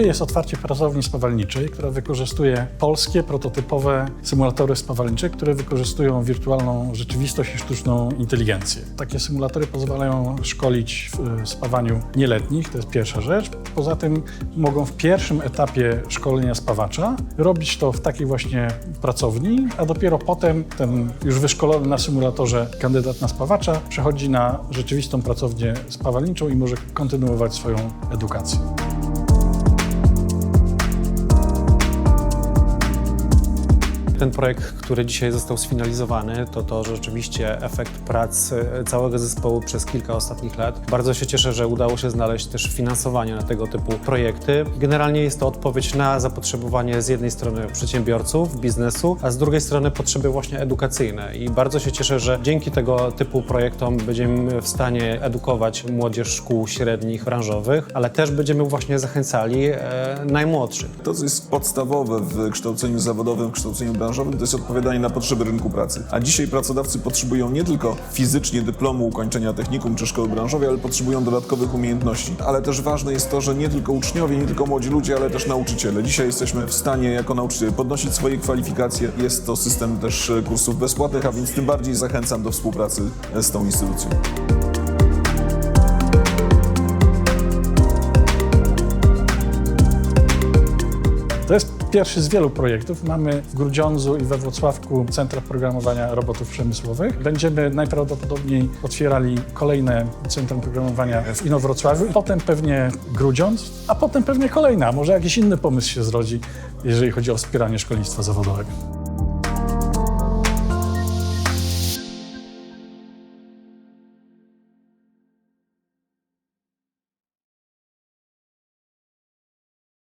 Dzisiaj jest otwarcie pracowni spawalniczej, która wykorzystuje polskie, prototypowe symulatory spawalnicze, które wykorzystują wirtualną rzeczywistość i sztuczną inteligencję. Takie symulatory pozwalają szkolić w e, spawaniu nieletnich, to jest pierwsza rzecz. Poza tym mogą w pierwszym etapie szkolenia spawacza robić to w takiej właśnie pracowni, a dopiero potem ten już wyszkolony na symulatorze kandydat na spawacza przechodzi na rzeczywistą pracownię spawalniczą i może kontynuować swoją edukację. Ten projekt, który dzisiaj został sfinalizowany, to to rzeczywiście efekt prac całego zespołu przez kilka ostatnich lat. Bardzo się cieszę, że udało się znaleźć też finansowanie na tego typu projekty. Generalnie jest to odpowiedź na zapotrzebowanie z jednej strony przedsiębiorców, biznesu, a z drugiej strony potrzeby właśnie edukacyjne. I bardzo się cieszę, że dzięki tego typu projektom będziemy w stanie edukować młodzież szkół średnich, branżowych, ale też będziemy właśnie zachęcali e, najmłodszych. To, co jest podstawowe w kształceniu zawodowym, w kształceniu branżowym, to jest odpowiadanie na potrzeby rynku pracy. A dzisiaj pracodawcy potrzebują nie tylko fizycznie dyplomu ukończenia technikum czy szkoły branżowej, ale potrzebują dodatkowych umiejętności. Ale też ważne jest to, że nie tylko uczniowie, nie tylko młodzi ludzie, ale też nauczyciele. Dzisiaj jesteśmy w stanie jako nauczyciele podnosić swoje kwalifikacje. Jest to system też kursów bezpłatnych, a więc tym bardziej zachęcam do współpracy z tą instytucją. To jest pierwszy z wielu projektów. Mamy w Grudziądzu i we Wrocławku Centra Programowania Robotów Przemysłowych. Będziemy najprawdopodobniej otwierali kolejne Centrum Programowania w Inowrocławiu, potem pewnie Grudziądz, a potem pewnie kolejna. Może jakiś inny pomysł się zrodzi, jeżeli chodzi o wspieranie szkolnictwa zawodowego.